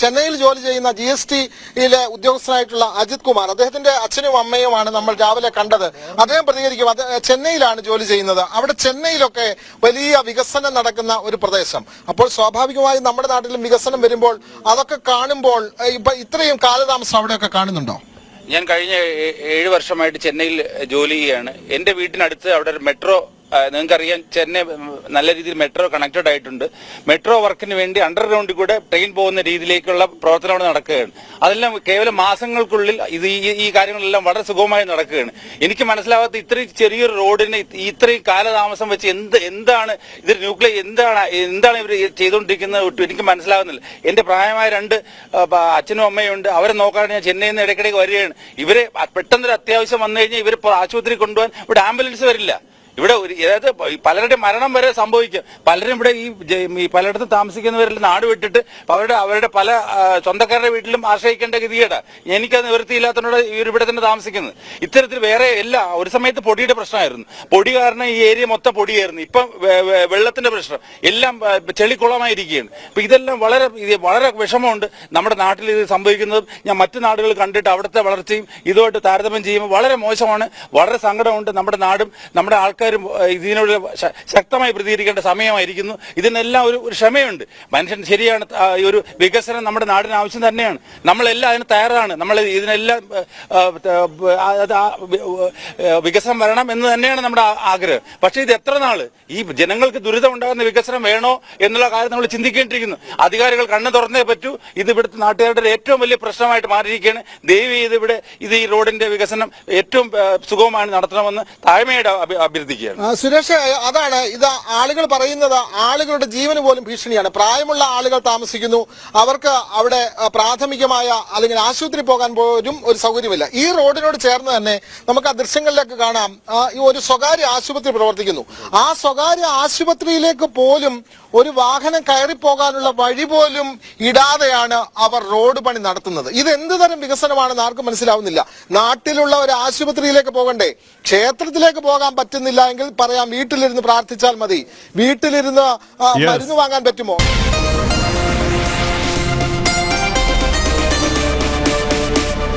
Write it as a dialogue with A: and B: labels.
A: ചെന്നൈയിൽ ജോലി ചെയ്യുന്ന ജി എസ് ടിയിലെ ഉദ്യോഗസ്ഥനായിട്ടുള്ള അജിത് കുമാർ അദ്ദേഹത്തിന്റെ അച്ഛനും അമ്മയുമാണ് നമ്മൾ രാവിലെ കണ്ടത്. അദ്ദേഹം പ്രതികരിക്കും അത് ചെന്നൈയിലാണ് ജോലി ചെയ്യുന്നത്. അവിടെ ചെന്നൈയിലൊക്കെ വലിയ വികസനം നടക്കുന്ന ഒരു പ്രദേശം. അപ്പോൾ സ്വാഭാവികമായും നമ്മുടെ നാട്ടിലും വികസനം വരുമ്പോൾ അതൊക്കെ കാണുമ്പോൾ ഇപ്പൊ ഇത്രയും കാലതാമസം അവിടെയൊക്കെ കാണുന്നുണ്ടോ?
B: ഞാൻ കഴിഞ്ഞ ഏഴ് വർഷമായിട്ട് ചെന്നൈയിൽ ജോലി ചെയ്യാണ് എന്റെ വീട്ടിനടുത്ത് അവിടെ ഒരു മെട്രോ നിങ്ങൾക്കറിയാം ചെന്നൈ നല്ല രീതിയിൽ മെട്രോ കണക്റ്റഡ് ആയിട്ടുണ്ട്. മെട്രോ വർക്കിന് വേണ്ടി അണ്ടർഗ്രൗണ്ടിൽ കൂടെ ട്രെയിൻ പോകുന്ന രീതിയിലേക്കുള്ള പ്രവർത്തനം നടക്കുകയാണ്. അതെല്ലാം കേവലം മാസങ്ങൾക്കുള്ളിൽ ഇത് ഈ കാര്യങ്ങളെല്ലാം വളരെ സുഗമമായി നടക്കുകയാണ്. എനിക്ക് മനസ്സിലാവാത്ത ഇത്രയും ചെറിയൊരു റോഡിന് ഇത് ഇത്രയും കാലതാമസം വെച്ച് എന്ത് എന്താണ് ഇത് ന്യൂക്ലിയർ എന്താണ് എന്താണ് ഇവർ ചെയ്തുകൊണ്ടിരിക്കുന്നത് എനിക്ക് മനസ്സിലാവുന്നില്ല. എന്റെ പ്രായമായ രണ്ട് അച്ഛനും അമ്മയും ഉണ്ട്. അവരെ നോക്കാനാണ് ഞാൻ ചെന്നൈയിൽ നിന്ന് ഇടയ്ക്കിടയ്ക്ക് വരികയാണ്. ഇവരെ പെട്ടെന്നൊരു അത്യാവശ്യം വന്നു കഴിഞ്ഞാൽ ഇവർ ആശുപത്രി കൊണ്ടുപോകാൻ ഇവിടെ ആംബുലൻസ് വരില്ല. ഇവിടെ ഒരു അതായത് പലരുടെ മരണം വരെ സംഭവിക്കും. പലരും ഇവിടെ ഈ പലയിടത്തും താമസിക്കുന്നവരിൽ നാട് വിട്ടിട്ട് അവരുടെ അവരുടെ പല സ്വന്തക്കാരുടെ വീട്ടിലും ആശ്രയിക്കേണ്ട ഗതികേടാ. എനിക്കത് നിവൃത്തിയില്ലാത്തതിനോട് ഇവർ ഇവിടെ തന്നെ താമസിക്കുന്നത്. ഇത്തരത്തിൽ വേറെ എല്ലാ ഒരു സമയത്ത് പൊടിയുടെ പ്രശ്നമായിരുന്നു. പൊടി കാരണം ഈ ഏരിയ മൊത്തം പൊടിയായിരുന്നു. ഇപ്പം വെള്ളത്തിന്റെ പ്രശ്നം. എല്ലാം ചെളിക്കുളമായിരിക്കുകയാണ്. അപ്പൊ ഇതെല്ലാം വളരെ വളരെ വിഷമമുണ്ട്. നമ്മുടെ നാട്ടിൽ ഇത് സംഭവിക്കുന്നത് ഞാൻ മറ്റു നാടുകൾ കണ്ടിട്ട് അവിടുത്തെ വളർച്ചയും ഇതുമായിട്ട് താരതമ്യം ചെയ്യുമ്പോൾ വളരെ മോശമാണ്. വളരെ സങ്കടമുണ്ട് നമ്മുടെ നാടും. നമ്മുടെ ആൾക്കാരും ഇതിനോട് ശക്തമായി പ്രതികരിക്കേണ്ട സമയമായിരിക്കുന്നു. ഇതിനെല്ലാം ഒരു ഒരു ക്ഷമയുണ്ട്. മനുഷ്യൻ ശരിയാണ് ഈ ഒരു വികസനം നമ്മുടെ നാടിന് ആവശ്യം തന്നെയാണ്. നമ്മളെല്ലാം അതിന് തയ്യാറാണ്. നമ്മൾ ഇതിനെല്ലാം വികസനം വരണം എന്ന് തന്നെയാണ് നമ്മുടെ ആഗ്രഹം. പക്ഷേ ഇത് എത്ര നാൾ? ഈ ജനങ്ങൾക്ക് ദുരിതം ഉണ്ടാകുന്ന വികസനം വേണോ എന്നുള്ള കാര്യം നമ്മൾ ചിന്തിക്കേണ്ടിയിരിക്കുന്നു. അധികാരികൾ കണ്ണു തുറന്നേ പറ്റൂ. ഇത് ഇവിടുത്തെ നാട്ടുകാരുടെ ഏറ്റവും വലിയ പ്രശ്നമായിട്ട് മാറിയിരിക്കുകയാണ്. ദയവ് ചെയ്ത് ഇവിടെ ഇത് ഈ റോഡിന്റെ വികസനം ഏറ്റവും സുഗമമായി നടത്തണമെന്ന് താഴ്മയുടെ അഭ്യ-
A: ആ, സുരേഷ് അതാണ് ഇത് ആളുകൾ പറയുന്നത് ആളുകളുടെ ജീവന് പോലും ഭീഷണിയാണ്. പ്രായമുള്ള ആളുകൾ താമസിക്കുന്നു. അവർക്ക് അവിടെ പ്രാഥമികമായ അല്ലെങ്കിൽ ആശുപത്രി പോകാൻ പോലും ഒരു സൗകര്യമില്ല. ഈ റോഡിനോട് ചേർന്ന് തന്നെ നമുക്ക് ആ ദൃശ്യങ്ങളിലേക്ക് കാണാം. ഈ ഒരു സ്വകാര്യ ആശുപത്രി പ്രവർത്തിക്കുന്നു. ആ സ്വകാര്യ ആശുപത്രിയിലേക്ക് പോലും ഒരു വാഹനം കയറി പോകാനുള്ള വഴി പോലും ഇടാതെയാണ് അവർ റോഡ് പണി നടത്തുന്നത്. ഇത് എന്ത് തരം വികസനമാണെന്ന് ആർക്കും മനസ്സിലാവുന്നില്ല. നാട്ടിലുള്ള ഒരു ആശുപത്രിയിലേക്ക് പോകണ്ടേ. ക്ഷേത്രത്തിലേക്ക് പോകാൻ പറ്റുന്നില്ല. എങ്കിൽ പറയാം വീട്ടിലിരുന്ന് പ്രാർത്ഥിച്ചാൽ മതി. വീട്ടിലിരുന്ന് മരുന്ന് വാങ്ങാൻ പറ്റുമോ?